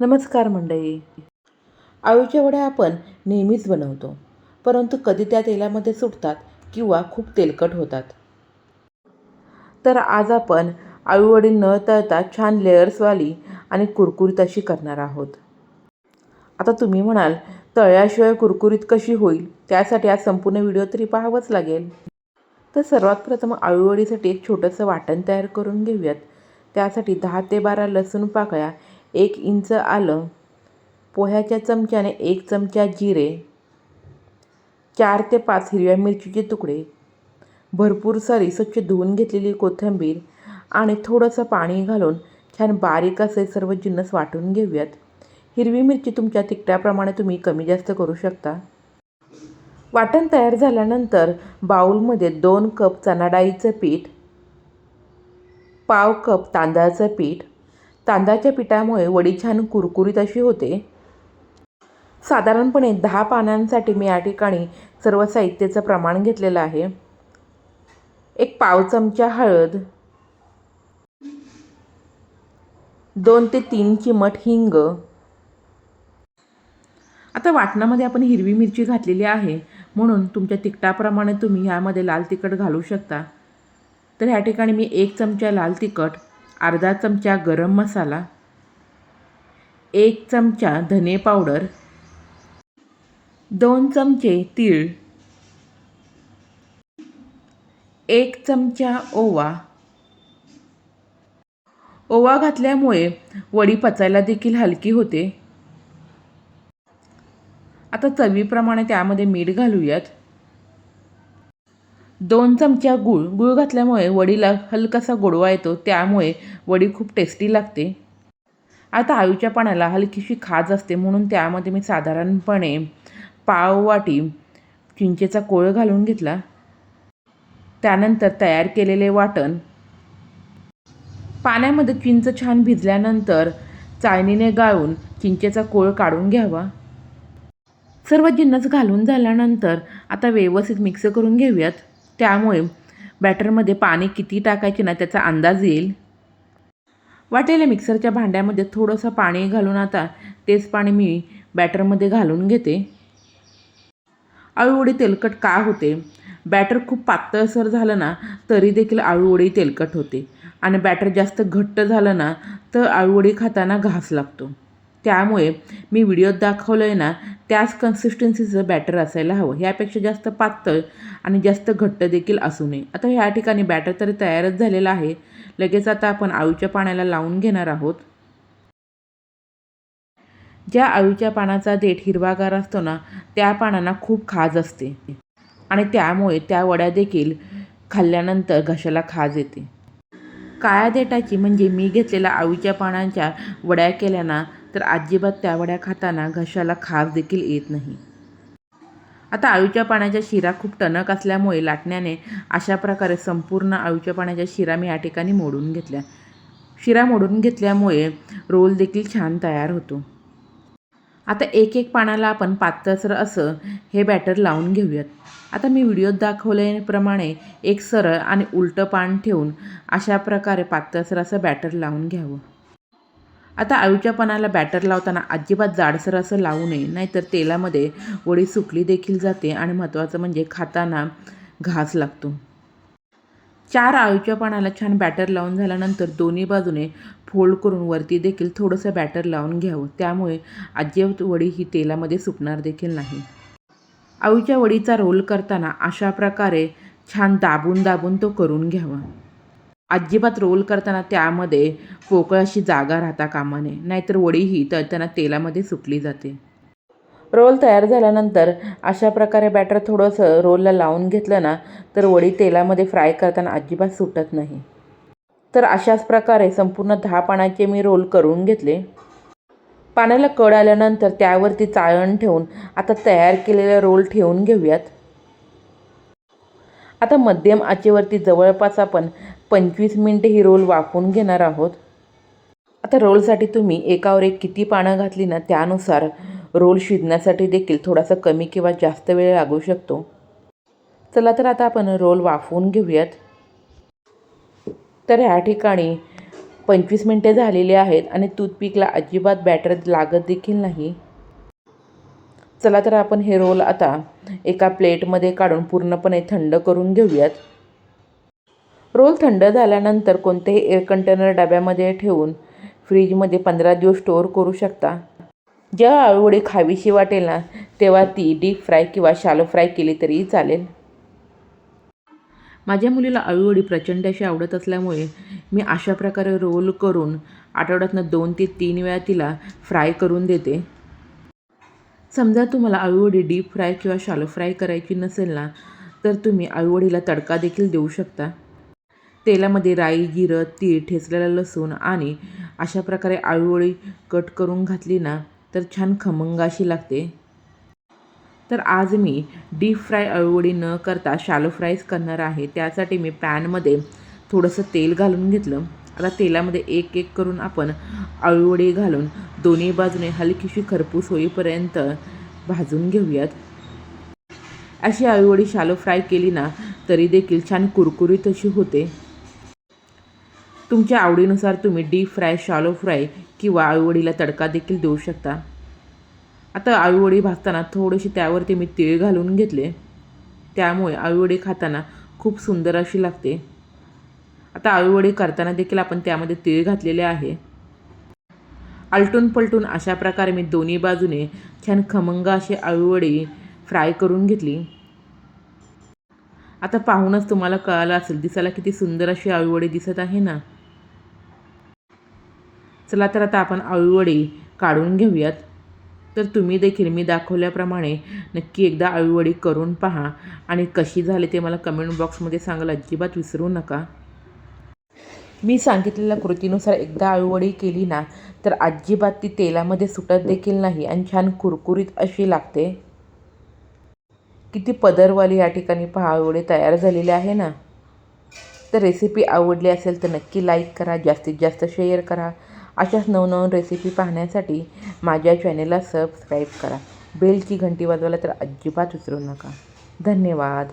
नमस्कार मंडळी. आळूच्या वड्या आपण नेहमीच बनवतो परंतु कधी त्या तेलामध्ये सुटतात किंवा खूप तेलकट होतात. तर आज आपण आळूवडी न तळता छान लेअर्सवाली आणि कुरकुरीत अशी करणार आहोत. आता तुम्ही म्हणाल तळल्याशिवाय कुरकुरीत कशी होईल? त्यासाठी आज संपूर्ण व्हिडिओ तरी पाहावंच लागेल. तर सर्वात प्रथम आळूवडीसाठी एक छोटंसं वाटण तयार करून घेऊयात. त्यासाठी दहा ते बारा लसूण पाकळ्या एक इंच आलं. पोह्याच्या चमच्याने एक चमचा जिरे चार ते पाच हिरव्या मिरचीचे तुकडे भरपूर सारी स्वच्छ धुवून घेतलेली कोथिंबीर आणि थोडंसं पाणी घालून छान बारीक असे सर्व जिन्नस वाटून घेऊयात. हिरवी मिरची तुमच्या तिखटाप्रमाणे तुम्ही कमी जास्त करू शकता. वाटण तयार झाल्यानंतर बाऊलमध्ये दोन कप चणाडाळीचं पीठ पाव कप तांदळाचं पीठ तांदळाच्या पिठामुळे वडी छान कुरकुरीत अशी होते. साधारणपणे दहा पानांसाठी मी या ठिकाणी सर्व साहित्याचं प्रमाण घेतलेलं आहे. एक पाव चमचा हळद दोन ते तीन चिमट हिंग. आता वाटणामध्ये आपण हिरवी मिरची घातलेली आहे म्हणून तुमच्या तिखटाप्रमाणे तुम्ही ह्यामध्ये लाल तिखट घालू शकता. तर ह्या ठिकाणी मी एक चमचा लाल तिखट अर्धा चमचा गरम मसाला एक चमचा धने पावडर दोन चमचे तीळ एक चमचा ओवा. ओवा घातल्यामुळे वडी पचायला देखील हलकी होते. आता चवीप्रमाणे त्यामध्ये मीठ घालूयात. दोन चमच्या गूळ गूळ घातल्यामुळे वडीला हलकासा गोडवा येतो त्यामुळे वडी खूप टेस्टी लागते. आता आळूच्या पाण्याला हलकीशी खाज असते म्हणून त्यामध्ये मी साधारणपणे पाव वाटी चिंचेचा कोळ घालून घेतला. त्यानंतर तयार केलेले वाटण. पाण्यामध्ये चिंच छान भिजल्यानंतर चाळणीने गाळून चिंचेचा कोळ काढून घ्यावा. सर्व जिन्नस घालून झाल्यानंतर आता व्यवस्थित मिक्स करून घेऊयात. त्यामुळे बॅटरमध्ये पाणी किती टाकायचे ना त्याचा अंदाज येईल. वाटेल्या मिक्सरच्या भांड्यामध्ये थोडंसं पाणी घालून आता तेच पाणी मी बॅटरमध्ये घालून घेते. आळूवडी तेलकट का होते? बॅटर खूप पातळसर झालं ना तरी देखील आळूवडी तेलकट होते. आणि बॅटर जास्त घट्ट झालं ना तर आळूवडी खाताना घास लागतो. त्यामुळे मी व्हिडिओत दाखवलं आहे ना त्याच कन्सिस्टन्सीचं बॅटर असायला हवं ह्यापेक्षा जास्त पातळ आणि जास्त घट्ट देखील असू नये. आता ह्या ठिकाणी बॅटर तरी तयारच झालेलं आहे. लगेच आता आपण आळूच्या पाण्याला लावून घेणार आहोत. ज्या आळूच्या पानाचा देठ हिरवागार असतो ना त्या पानांना खूप खाज असते. आणि त्यामुळे त्या वड्या देखील खाल्ल्यानंतर घशाला खाज येते. काळ्या देठाची म्हणजे मी घेतलेल्या आळूच्या पानांच्या वड्या केल्याना तर अजिबात त्या वड्या खाताना घशाला खास देखील येत नाही. आता आळूच्या पाण्याच्या शिरा खूप टणक असल्यामुळे लाटण्याने अशा प्रकारे संपूर्ण आळूच्या पाण्याच्या शिरा मी या ठिकाणी मोडून घेतल्या. शिरा मोडून घेतल्यामुळे रोल देखील छान तयार होतो. आता एक एक पानाला आपण पातळसर असं हे बॅटर लावून घेऊयात. आता मी व्हिडिओत दाखवल्याप्रमाणे एक सरळ आणि उलटं पान ठेवून अशा प्रकारे पातळसर असं बॅटर लावून घ्यावं. आता आळूच्या पानाला बॅटर लावताना अजिबात जाडसर असं लावू नये नाहीतर तेलामध्ये वडी सुकली देखील जाते आणि महत्त्वाचं म्हणजे खाताना घास लागतो. चार आळूच्या पानाला छान बॅटर लावून झाल्यानंतर दोन्ही बाजूने फोल्ड करून वरती देखील थोडंसं बॅटर लावून घ्यावं. त्यामुळे अजिबात वडी ही तेलामध्ये सुकणार देखील नाही. आळूच्या वडीचा रोल करताना अशा प्रकारे छान दाबून दाबून तो करून घ्यावा. अजिबात रोल करताना त्यामध्ये पोकळ अशी जागा राहता कामा नये. नाहीतर वडी ही तळताना तेलामध्ये सुकली जाते. रोल तयार झाल्यानंतर अशा प्रकारे बॅटर थोडंसं रोलला लावून घेतलं ना तर वडी तेलामध्ये फ्राय करताना अजिबात सुटत नाही. तर अशाच प्रकारे संपूर्ण दहा पानाचे मी रोल करून घेतले. पाण्याला कड आल्यानंतर त्यावरती चाळण ठेवून आता तयार केलेले रोल ठेवून घेऊयात. आता मध्यम आचेवरती जवळपास आपण पंचवीस मिनटे ही रोल वाफवून घेणार आहोत. आता रोलसाठी तुम्ही एकावर एक किती पानं घातली ना त्यानुसार रोल शिजण्यासाठी देखील थोडासा कमी किंवा जास्त वेळ लागू शकतो. चला तर आता आपण रोल वाफवून घेऊयात. तर ह्या ठिकाणी पंचवीस मिनटे झालेली आहेत आणि टूथपिकला अजिबात बॅटर लागत देखील नाही. चला तर आपण हे रोल आता एका प्लेटमध्ये काढून पूर्णपणे थंड करून घेऊयात. रोल थंड झाल्यानंतर कोणत्याही एअर कंटेनर डब्यामध्ये ठेवून फ्रीजमध्ये पंधरा दिवस स्टोअर करू शकता. जेव्हा आवडी खावीशी वाटेल ना तेव्हा ती डीप फ्राय किंवा शालो फ्राय केली तरीही चालेल. माझ्या मुलीला आळूवडी प्रचंड अशी आवडत असल्यामुळे मी अशा प्रकारे रोल करून आठवड्यातनं दोन ते तीन वेळा तिला फ्राय करून देते. समजा तुम्हाला आळूवडी डीप फ्राय किंवा शालो फ्राय करायची नसेल ना तर तुम्ही आळूवडीला तडका देखील देऊ शकता. तेलामध्ये राई जिरं तीळ ठेचलेला लसूण आणि अशा प्रकारे आळूवडी कट करून घातली ना तर छान खमंग अशी लागते. तर आज मी डीप फ्राय अळूवडी न करता शालो फ्रायच करणार आहे. त्यासाठी मी पॅनमध्ये थोडंसं तेल घालून घेतलं. आता तेलामध्ये एक एक करून आपण अळूवडी घालून दोन्ही बाजूने हलकीशी खरपूस होईपर्यंत भाजून घेऊयात. अशी अळूवडी शालो फ्राय केली ना तरी देखील छान कुरकुरीत अशी होते. तुमच्या आवडीनुसार तुम्ही डीप फ्राय शालो फ्राय किंवा आळूवडीला तडका देखील देऊ शकता. आता आळूवडी भाजताना थोडीशी त्यावरती मी तीळ घालून घेतले. त्यामुळे आळूवडी खाताना खूप सुंदर अशी लागते. आता आळूवडी करताना देखील आपण त्यामध्ये तीळ घातलेले आहे. आलटून पलटून अशा प्रकारे मी दोन्ही बाजूने छान खमंग अशी आळूवडी फ्राय करून घेतली. आता पाहूनच तुम्हाला कळालं असेल दिसायला किती सुंदर अशी आळूवडी दिसत आहे ना? चला तर आता आपण आळूवडी काढून घेऊयात. तर तुम्ही देखील मी दाखवल्याप्रमाणे नक्की एकदा आळूवडी करून पहा. आणि कशी झाली ते मला कमेंट बॉक्समध्ये सांगायला अजिबात विसरू नका. मी सांगितलेल्या कृतीनुसार एकदा आळूवडी केली ना तर अजिबात ती तेलामध्ये सुटत देखील नाही आणि छान कुरकुरीत अशी लागते. किती पदरवाली या ठिकाणी पहा आळूवडी तयार झालेली आहे ना. तर रेसिपी आवडली असेल तर नक्की लाईक करा जास्तीत जास्त शेअर करा. अशाच नवनवीन रेसिपी पाहण्यासाठी माझ्या चॅनेलला सबस्क्राईब करा. बेलची घंटी वाजवायला तर अजिबात विसरू नका. धन्यवाद.